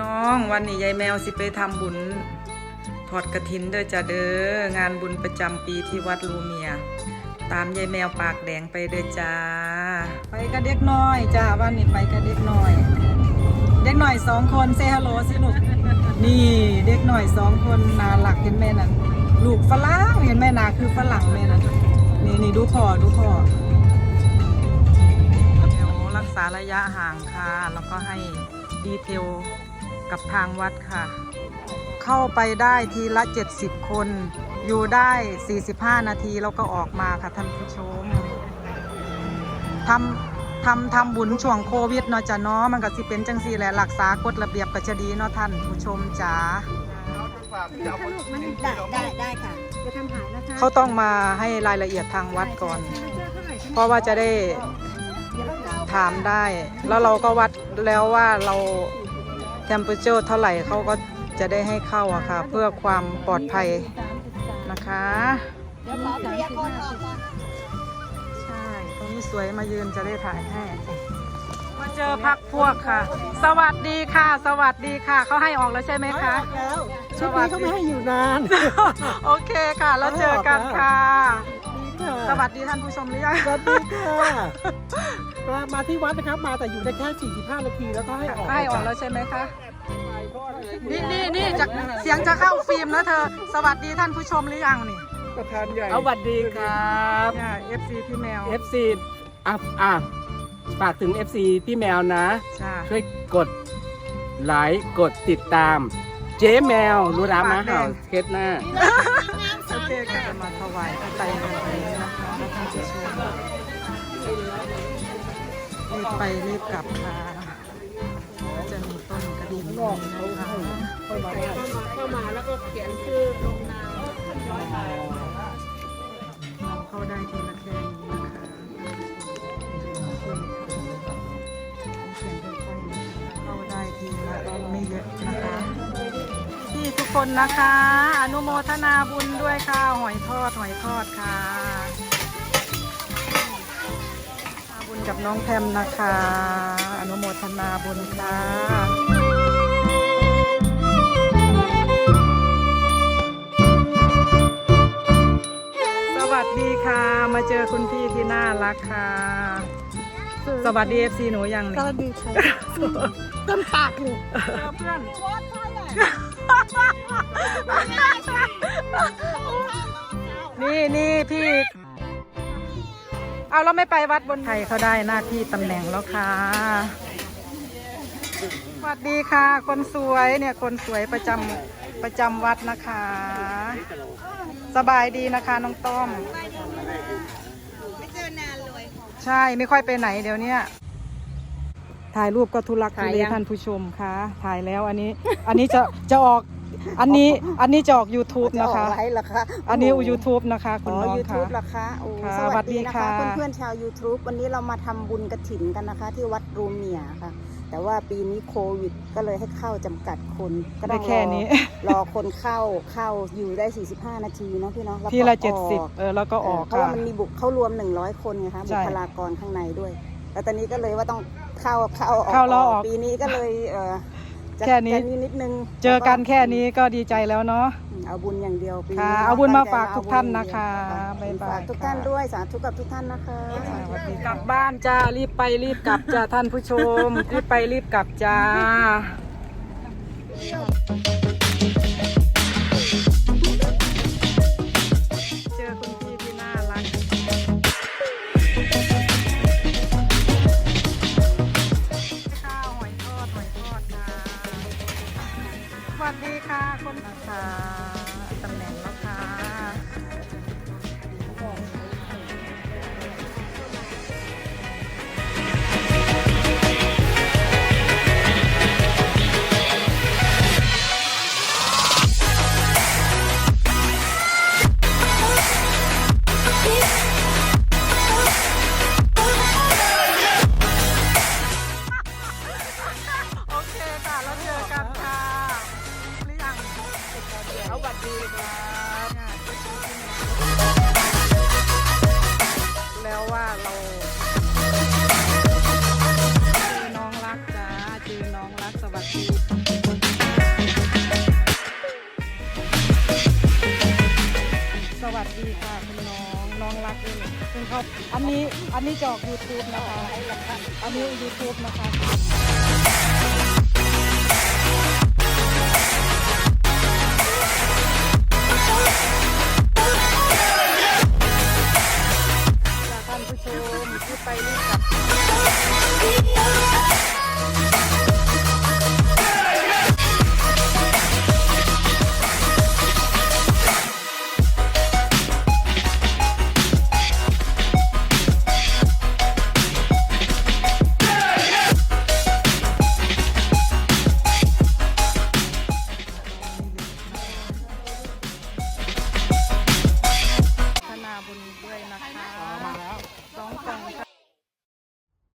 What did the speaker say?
น้องวันนี้ยายแมวสิไปทำบุญ ทอดกระถินเด้อจ้าเด้องานบุญประจำปีที่วัดลูเมีย ตามยายแมวปากแดงไปเด้อจ้า ไปกับเด็กน้อยจ้าวันนี้ไปกับเด็กน้อย เด็กหน่อยสองคนเซฮัลโหลสิลูกนี่เด็กหน่อยสองคนนาหลักเห็นแม่นั่นลูกฝรั่งเห็นแม่นาคือฝรั่งแม่นั่นนี่นี่ดูพอดูพอเดี๋ยวรักษาระยะห่างค่ะ แล้วก็ให้ดีเทล กับทางวัดค่ะ เข้าไปได้ทีละ 70 คน อยู่ได้ 45 นาทีแล้วก็ออกมาค่ะท่านผู้ชมทำทำทำบุญช่วงโควิดเนาะจ้ะเนาะมันก็สิเป็นจังซี่แหละรักษากฎระเบียบก็จะดีเนาะท่านผู้ชมจ๋าได้ได้ได้ค่ะจะทำหายนะคะเขาต้องมาให้รายละเอียดทางวัดก่อน เพราะว่าจะได้ถามได้ แล้วเราก็วัดแล้วว่าเรา เทมเปอร์เจอร์เท่าไหร่เขาก็จะได้ให้เข้าอะค่ะ เพื่อความปลอดภัยนะคะ เดี๋ยวขอเคลียร์คนออกก่อนใช่ ตรงนี้สวยมายืนจะได้ถ่ายให้ มาเจอพักพวกค่ะ สวัสดีค่ะ สวัสดีค่ะ เขาให้ออกแล้วใช่ไหมคะแล้วชุดนี้เขาไม่ให้อยู่นาน โอเคค่ะ แล้วเจอกันค่ะดี ค่ะสวัสดีท่านผู้ชมหรือยังสวัสดีค่ะมามาที่วัดนะครับ มาแต่อยู่ได้แค่ 45 นาทีแล้วก็ให้ออกให้ออกแล้วใช่ไหมคะนี่นี่นี่จะเสียงจะเข้าฟิล์มแล้วเธอ สวัสดีท่านผู้ชมหรือยังนี่ประธานใหญ่เอาสวัสดีครับเนี่ย FC พี่แมว FC อะอะฝากถึง FC พี่แมวนะ จ้าช่วยกดไลค์กดติดตาม เจ๊แมวรู้ร้านมาเห่าเคสหน้าโอ เคค่ะจะมาถวายปัจจัยเงินนี้นะคะท่านผู้ชมรีบไปรีบกลับค่ะจะมีต้นกระดิ่งนี้นะคะเข้ามาแล้วก็เขียนชื่อลงนามเราเข้าได้ทีละแค่นี้นะคะเข้าได้ทีละไม่เยอะนะคะ ที่ทุกคนนะคะ อนุโมทนาบุญด้วยค่ะ หอยทอด หอยทอดค่ะบุญกับน้องแพมนะคะ อนุโมทนาบุญค่ะสวัสดีค่ะ มาเจอคุณพี่ที่น่ารักค่ะ สวัสดีเอฟซีหนูยังสนี่วัสดีค่ะเต็มปากเลยเพื่อน นี่นี่พี่ เอาเราไม่ไปวัดบนไทยเขาได้หน้าที่ตำแหน่งแล้วค่ะสวัสดีค่ะ คนสวยเนี่ยคนสวยประจำประจำวัดนะคะ สบายดีนะคะน้องต้อม ไม่เจอนานเลย ใช่ไม่ค่อยไปไหนเดี๋ยวเนี้ย ถ่ายรูปก็ทุลักทุถ่ายเลยัง ท่านผู้ชมคะถ่ายแล้วอันนี้ อันนี้จะจะออกอันนี้อันนี้จะออก YouTube นะคะไรเหรอคะอันนี้ YouTube นะคะคุอ๋ณอน้องยูค่ะทูบเหรอคะโอ้ค่ะสวัสดีนะสวัสดีค่ะคะเพื่อนๆชาว YouTube วันนี้เรามาทำบุญกระถินกันนะคะ ที่วัดรูเมียค่ะ แต่ว่าปีนี้โควิด ก็เลยให้เข้าจำกัดคนก็ต้ได้องรอแค่นี้ รอคนเข้าเข้าอยู่ได้ 45 นาทีเนาะพี่เนาะแล้วก็ทีละอเจ็ดสิบอกเออแล้วก็ออกเพราะว่าค่ะมันมีบุกเข้ารวม 100 คนไงคะใช่ บุคลากรข้างในด้วย แล้วตอนนี้ก็เลยว่าต้อง เข้าเข้าออกเข้าแล้วออก ปีนี้ก็เลยเออจะแค่นี้ จะนิดนึงเจอกันแค่นี้ก็ดีใจแล้วเนาะเอาบุญอย่างเดียวปีค่ะนี้เอาบุญมาตั้งใจฝากทุกท่านนะคะเอบ๊ายบายฝากทุกท่านค่ะ ด้วยสาธุกับทุกท่านนะคะ สวัสดีกลับบ้านจ้า รีบไปรีบกลับจ้าท่านผู้ชม รีบไปรีบกลับจ้า แล้วว่าเราจอน้องรักจ้าเจอน้องรักสวัสดีสวัสดีค่ะคุณน้องน้องรักด้วยคุณเขาอันนี้อันนี้จอก YouTube นะคะ อันนี้ YouTube นะคะ